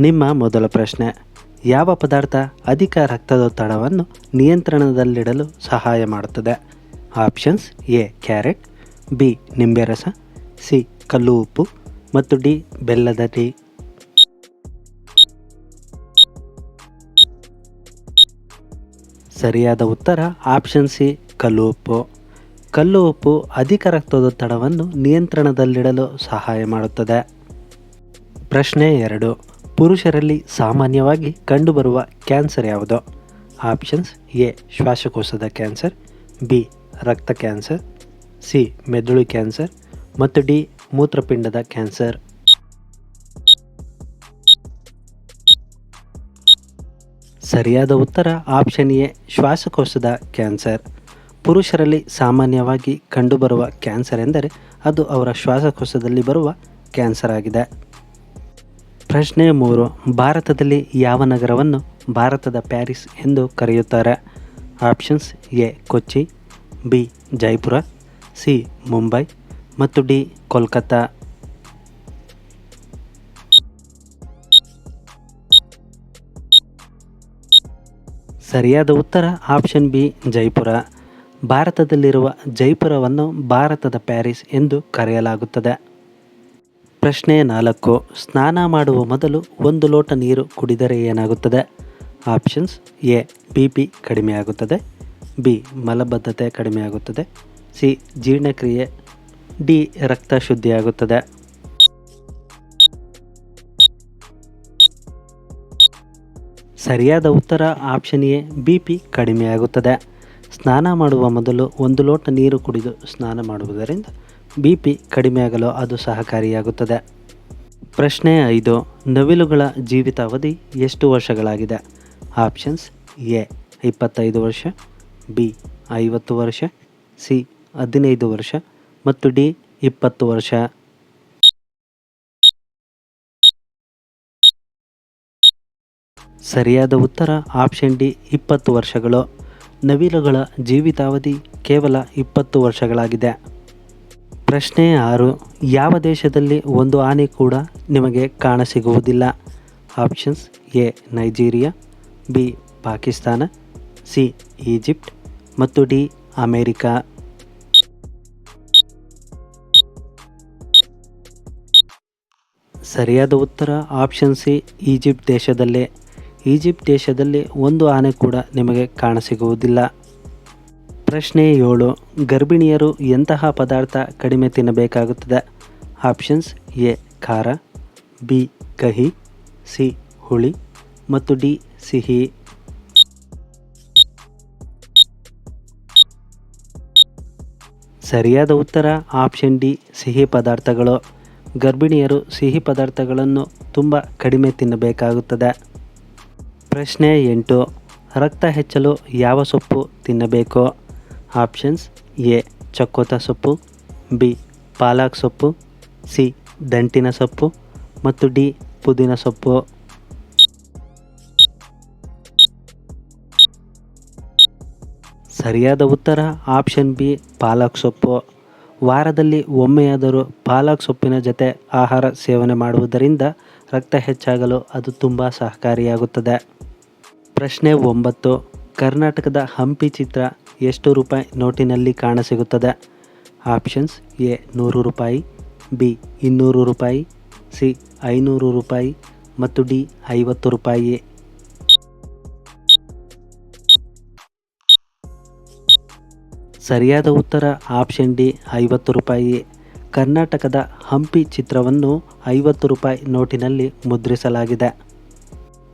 ನಿಮ್ಮ ಮೊದಲ ಪ್ರಶ್ನೆ. ಯಾವ ಪದಾರ್ಥ ಅಧಿಕ ರಕ್ತದೊತ್ತಡವನ್ನು ನಿಯಂತ್ರಣದಲ್ಲಿಡಲು ಸಹಾಯ ಮಾಡುತ್ತದೆ? ಆಪ್ಷನ್ಸ್ ಎ, ಕ್ಯಾರೆಟ್, ಬಿ, ನಿಂಬೆ ರಸ, ಸಿ, ಕಲ್ಲು ಉಪ್ಪು ಮತ್ತು ಡಿ, ಬೆಲ್ಲದ ಟೀ. ಸರಿಯಾದ ಉತ್ತರ ಆಪ್ಷನ್ ಸಿ, ಕಲ್ಲು ಉಪ್ಪು. ಕಲ್ಲು ಉಪ್ಪು ಅಧಿಕ ರಕ್ತದೊತ್ತಡವನ್ನು ನಿಯಂತ್ರಣದಲ್ಲಿಡಲು ಸಹಾಯ ಮಾಡುತ್ತದೆ. ಪ್ರಶ್ನೆ ಎರಡು. ಪುರುಷರಲ್ಲಿ ಸಾಮಾನ್ಯವಾಗಿ ಕಂಡುಬರುವ ಕ್ಯಾನ್ಸರ್ ಯಾವುದು? ಆಪ್ಷನ್ಸ್ ಎ, ಶ್ವಾಸಕೋಶದ ಕ್ಯಾನ್ಸರ್, ಬಿ, ರಕ್ತ ಕ್ಯಾನ್ಸರ್, ಸಿ, ಮೆದುಳು ಕ್ಯಾನ್ಸರ್ ಮತ್ತು ಡಿ, ಮೂತ್ರಪಿಂಡದ ಕ್ಯಾನ್ಸರ್. ಸರಿಯಾದ ಉತ್ತರ ಆಪ್ಷನ್ ಎ, ಶ್ವಾಸಕೋಶದ ಕ್ಯಾನ್ಸರ್. ಪುರುಷರಲ್ಲಿ ಸಾಮಾನ್ಯವಾಗಿ ಕಂಡುಬರುವ ಕ್ಯಾನ್ಸರ್ ಎಂದರೆ ಅದು ಅವರ ಶ್ವಾಸಕೋಶದಲ್ಲಿ ಬರುವ ಕ್ಯಾನ್ಸರ್ ಆಗಿದೆ. ಪ್ರಶ್ನೆ ಮೂರು, ಭಾರತದಲ್ಲಿ ಯಾವ ನಗರವನ್ನು ಭಾರತದ ಪ್ಯಾರಿಸ್ ಎಂದು ಕರೆಯುತ್ತಾರೆ? Options A, Kochi, B, Jaipur, C, Mumbai ಮತ್ತು ಡಿ, ಕೋಲ್ಕತ್ತಾ. ಸರಿಯಾದ ಉತ್ತರ, ಆಪ್ಷನ್ ಬಿ, ಜೈಪುರ. ಭಾರತದಲ್ಲಿರುವ ಜೈಪುರವನ್ನು ಭಾರತದ ಪ್ಯಾರಿಸ್ ಎಂದು ಕರೆಯಲಾಗುತ್ತದೆ. ಪ್ರಶ್ನೆ ನಾಲ್ಕು. ಸ್ನಾನ ಮಾಡುವ ಮೊದಲು ಒಂದು ಲೋಟ ನೀರು ಕುಡಿದರೆ ಏನಾಗುತ್ತದೆ? ಆಪ್ಷನ್ಸ್ ಎ ಬಿ ಪಿ ಕಡಿಮೆಯಾಗುತ್ತದೆ ಬಿ, ಮಲಬದ್ಧತೆ ಕಡಿಮೆಯಾಗುತ್ತದೆ ಸಿ, ಜೀರ್ಣಕ್ರಿಯೆ. ಡಿ, ರಕ್ತ ಶುದ್ಧಿಯಾಗುತ್ತದೆ ಸರಿಯಾದ ಉತ್ತರ ಆಪ್ಷನ್ ಎ ಬಿ ಪಿ ಕಡಿಮೆಯಾಗುತ್ತದೆ ಸ್ನಾನ ಮಾಡುವ ಮೊದಲು ಒಂದು ಲೋಟ ನೀರು ಕುಡಿದು ಸ್ನಾನ ಮಾಡುವುದರಿಂದ ಬಿ ಪಿ ಕಡಿಮೆಯಾಗಲು ಅದು ಸಹಕಾರಿಯಾಗುತ್ತದೆ. ಪ್ರಶ್ನೆ ಐದು, ನವಿಲುಗಳ ಜೀವಿತಾವಧಿ ಎಷ್ಟು ವರ್ಷಗಳಾಗಿದೆ? ಆಪ್ಷನ್ಸ್ ಎ ಇಪ್ಪತ್ತೈದು ವರ್ಷ ಬಿ ಐವತ್ತು ವರ್ಷ ಸಿ ಹದಿನೈದು ವರ್ಷ ಮತ್ತು ಡಿ ಇಪ್ಪತ್ತು ವರ್ಷ. ಸರಿಯಾದ ಉತ್ತರ ಆಪ್ಷನ್ ಡಿ ಇಪ್ಪತ್ತು ವರ್ಷಗಳು. ನವಿಲುಗಳ ಜೀವಿತಾವಧಿ ಕೇವಲ ಇಪ್ಪತ್ತು ವರ್ಷಗಳಾಗಿದೆ. ಪ್ರಶ್ನೆ ಆರು, ಯಾವ ದೇಶದಲ್ಲಿ ಒಂದು ಆನೆ ಕೂಡ ನಿಮಗೆ ಕಾಣಸಿಗುವುದಿಲ್ಲ? Options A, Nigeria, B, Pakistan, C, Egypt ಮತ್ತು ಡಿ, ಅಮೇರಿಕಾ. ಸರಿಯಾದ ಉತ್ತರ ಆಪ್ಷನ್ ಸಿ, ಈಜಿಪ್ಟ್ ದೇಶದಲ್ಲೇ. ಈಜಿಪ್ಟ್ ದೇಶದಲ್ಲಿ ಒಂದು ಆನೆ ಕೂಡ ನಿಮಗೆ ಕಾಣಸಿಗುವುದಿಲ್ಲ. ಪ್ರಶ್ನೆ ಏಳು, ಗರ್ಭಿಣಿಯರು ಎಂತಹ ಪದಾರ್ಥ ಕಡಿಮೆ ತಿನ್ನಬೇಕಾಗುತ್ತದೆ? ಆಪ್ಷನ್ಸ್ ಎ, ಖಾರ, ಬಿ, ಕಹಿ, ಸಿ, ಹುಳಿ ಮತ್ತು ಡಿ, ಸಿಹಿ. ಸರಿಯಾದ ಉತ್ತರ ಆಪ್ಷನ್ ಡಿ, ಸಿಹಿ ಪದಾರ್ಥಗಳು. ಗರ್ಭಿಣಿಯರು ಸಿಹಿ ಪದಾರ್ಥಗಳನ್ನು ತುಂಬ ಕಡಿಮೆ ತಿನ್ನಬೇಕಾಗುತ್ತದೆ. ಪ್ರಶ್ನೆ ಎಂಟು, ರಕ್ತ ಹೆಚ್ಚಲು ಯಾವ ಸೊಪ್ಪು ತಿನ್ನಬೇಕು? ಆಪ್ಷನ್ಸ್ ಎ, ಚಕ್ಕೋತ ಸೊಪ್ಪು, ಬಿ, ಪಾಲಕ್ ಸೊಪ್ಪು, ಸಿ, ದಂಟಿನ ಸೊಪ್ಪು ಮತ್ತು ಡಿ, ಪುದೀನ ಸೊಪ್ಪು. ಸರಿಯಾದ ಉತ್ತರ ಆಪ್ಷನ್ ಬಿ, ಪಾಲಕ್ ಸೊಪ್ಪು. ವಾರದಲ್ಲಿ ಒಮ್ಮೆಯಾದರೂ ಪಾಲಕ್ ಸೊಪ್ಪಿನ ಜೊತೆ ಆಹಾರ ಸೇವನೆ ಮಾಡುವುದರಿಂದ ರಕ್ತ ಹೆಚ್ಚಾಗಲು ಅದು ತುಂಬ ಸಹಕಾರಿಯಾಗುತ್ತದೆ. ಪ್ರಶ್ನೆ ಒಂಬತ್ತು, ಕರ್ನಾಟಕದ ಹಂಪಿ ಚಿತ್ರ ಎಷ್ಟು ರೂಪಾಯಿ ನೋಟಿನಲ್ಲಿ ಕಾಣಸಿಗುತ್ತದೆ ಆಪ್ಷನ್ಸ್ ಎ, ನೂರು ರೂಪಾಯಿ, ಬಿ, ಇನ್ನೂರು ರೂಪಾಯಿ, ಸಿ, ಐನೂರು ರೂಪಾಯಿ ಮತ್ತು ಡಿ, ಐವತ್ತು ರೂಪಾಯಿ ಸರಿಯಾದ ಉತ್ತರ ಆಪ್ಷನ್ ಡಿ, ಐವತ್ತು ರೂಪಾಯಿ ಕರ್ನಾಟಕದ ಹಂಪಿ ಚಿತ್ರವನ್ನು ಐವತ್ತು ರೂಪಾಯಿ ನೋಟಿನಲ್ಲಿ ಮುದ್ರಿಸಲಾಗಿದೆ.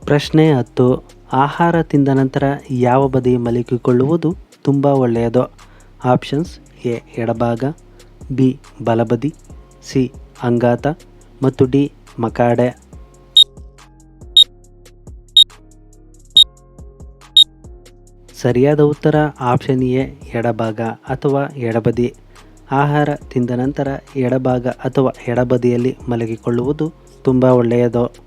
ಪ್ರಶ್ನೆ ಹತ್ತು, ಆಹಾರ ತಿಂದ ನಂತರ ಯಾವ ಬದಿ ಮಲಗಿಕೊಳ್ಳುವುದು ತುಂಬ ಒಳ್ಳೆಯದು. ಆಪ್ಷನ್ಸ್ ಎ, ಎಡಭಾಗ, ಬಿ, ಬಲಬದಿ, ಸಿ, ಅಂಗಾತ ಮತ್ತು ಡಿ, ಮಕಾಡೆ. ಸರಿಯಾದ ಉತ್ತರ ಆಪ್ಷನ್ ಎ, ಎಡಭಾಗ ಅಥವಾ ಎಡಬದಿ. ಆಹಾರ ತಿಂದ ನಂತರ ಎಡಭಾಗ ಅಥವಾ ಎಡಬದಿಯಲ್ಲಿ ಮಲಗಿಕೊಳ್ಳುವುದು ತುಂಬ ಒಳ್ಳೆಯದು.